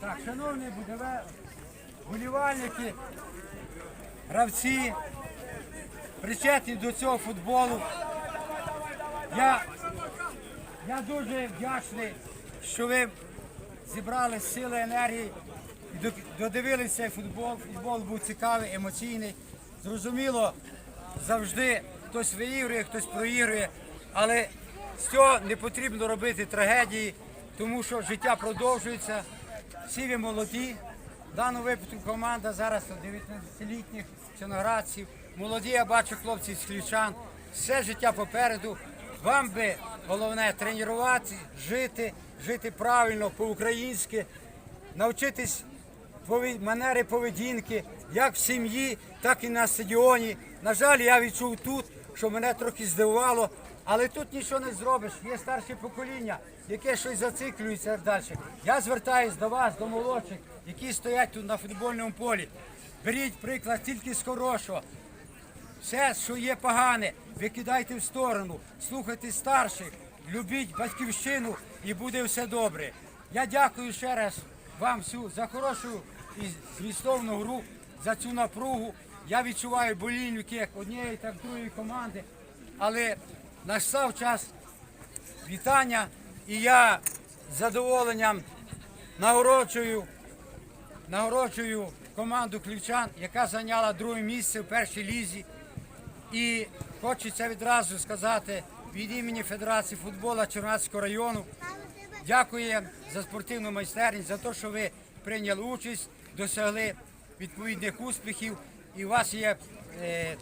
Так, шановні будове, болівальники, гравці, причетні до цього футболу. Я, я дуже вдячний, що ви зібрали сили енергії і додивилися цей футбол. Футбол був цікавий, емоційний. Зрозуміло, завжди хтось виігрує, хтось проігрує, але з цього не потрібно робити трагедії, тому що життя продовжується. Всі ви молоді. В даному випадку команда зараз 19-літніх чорноградців. Молоді, я бачу хлопців з ключан. Все життя попереду. Вам би головне тренувати, жити, жити правильно, по-українськи, навчитись манери поведінки, як в сім'ї, так і на стадіоні. На жаль, я відчув тут, що мене трохи здивувало, але тут нічого не зробиш. Є старше покоління, яке щось зациклюється далі. Я звертаюсь до вас, до молодших, які стоять тут на футбольному полі. Беріть приклад тільки з хорошого. Все, що є погане, викидайте в сторону, слухайте старших, любіть батьківщину і буде все добре. Я дякую ще раз вам всю за хорошу і змістовну гру, за цю напругу. Я відчуваю болільники як однієї, так і другої команди. Але настав час вітання, і я з задоволенням нагороджую нагороджую команду ключан, яка зайняла друге місце в першій лізі. І хочеться відразу сказати від імені Федерації футболу Чернацького району. Дякую за спортивну майстерність, за те, що ви прийняли участь, досягли відповідних успіхів, і у вас є е,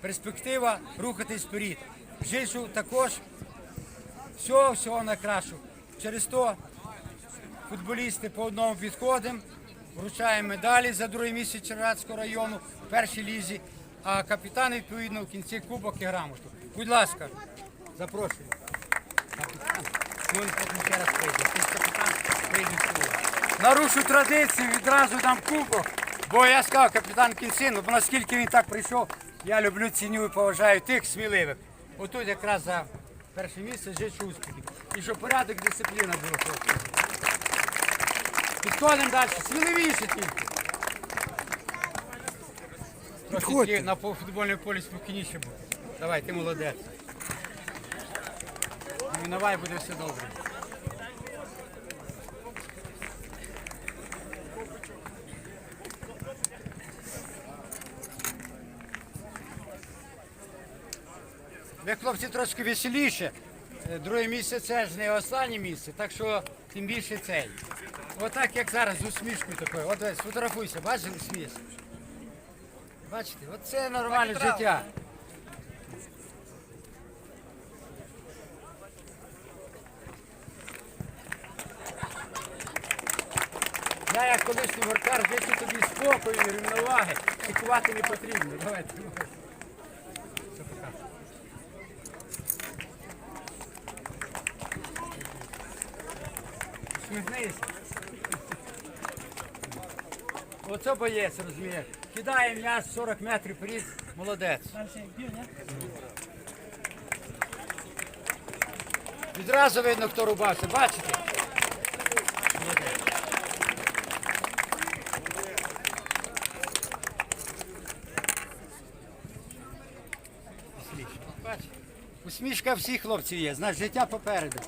перспектива рухатись вперед. Жишу також всього всього найкращого. Через то футболісти по одному підходимо, вручаємо медалі за друге місце Чернацького району в першій лізі, а капітан відповідно в кінці кубок і грамоту. Будь ласка, запрошую. Нарушу традицію, відразу дам кубок, бо я сказав капітан Кінсин, бо наскільки він так прийшов, я люблю, ціню і поважаю тих сміливих. Отут якраз за перше місце жичу успіхів. І щоб порядок, дисципліна була. хлопці. Підходимо далі, сміливіше тільки. Трошки на футбольному полі спокійніше буде. Давай, ти молодець. Ну, давай, буде все добре. Ви, хлопці, трошки веселіше. Е, Друге місце це ж не останнє місце, так що тим більше цей. Отак, як зараз, з усмішкою такою. От ось, сфотографуйся, бачите сміх? Бачите, от це нормальне життя. Я як колишній воркар хочу тобі спокою, рівноваги, шикувати не потрібно. Давайте. Сміхнися. Оце боєць, розумієш. Кидає м'яч 40 метрів вперед, молодець. Відразу видно, хто рубався? Бачите? Усмішка всіх хлопців є, значить життя попереду.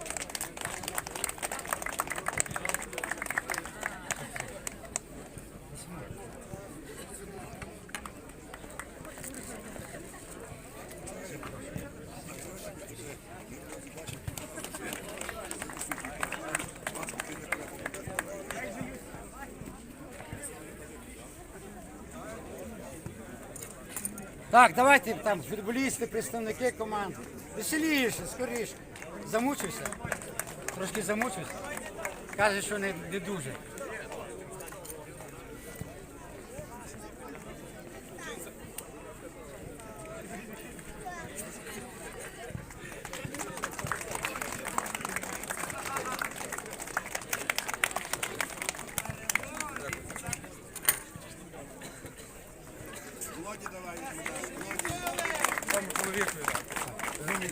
Так, давайте там футболісти, представники команд. Веселіше, скоріше. Замучився. Трошки замучився. Каже, що не, не дуже.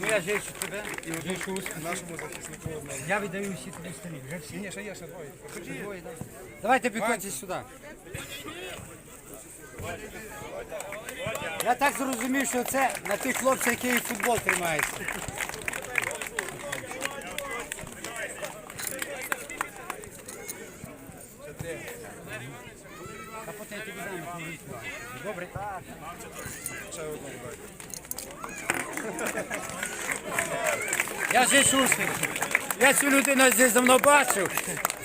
Ну я жичу тебе. І одну нашому захиснику. Я віддаю всі тобі старі. Вже всі. Ні, ще є, ще двоє. Покажи. Давайте підходьте сюди. Я так зрозумів, що це на тих хлопців, які і футбол тримаються. А потім тобі їх не. Добре? Ще одну. Я ж Шушник. Я цю людину здесь давно бачив.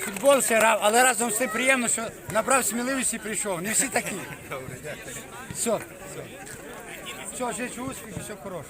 Футбол ще грав, але разом тим приємно, що набрав сміливості і прийшов. Не всі такі. Все. Все, жичу успіхів, все хороше.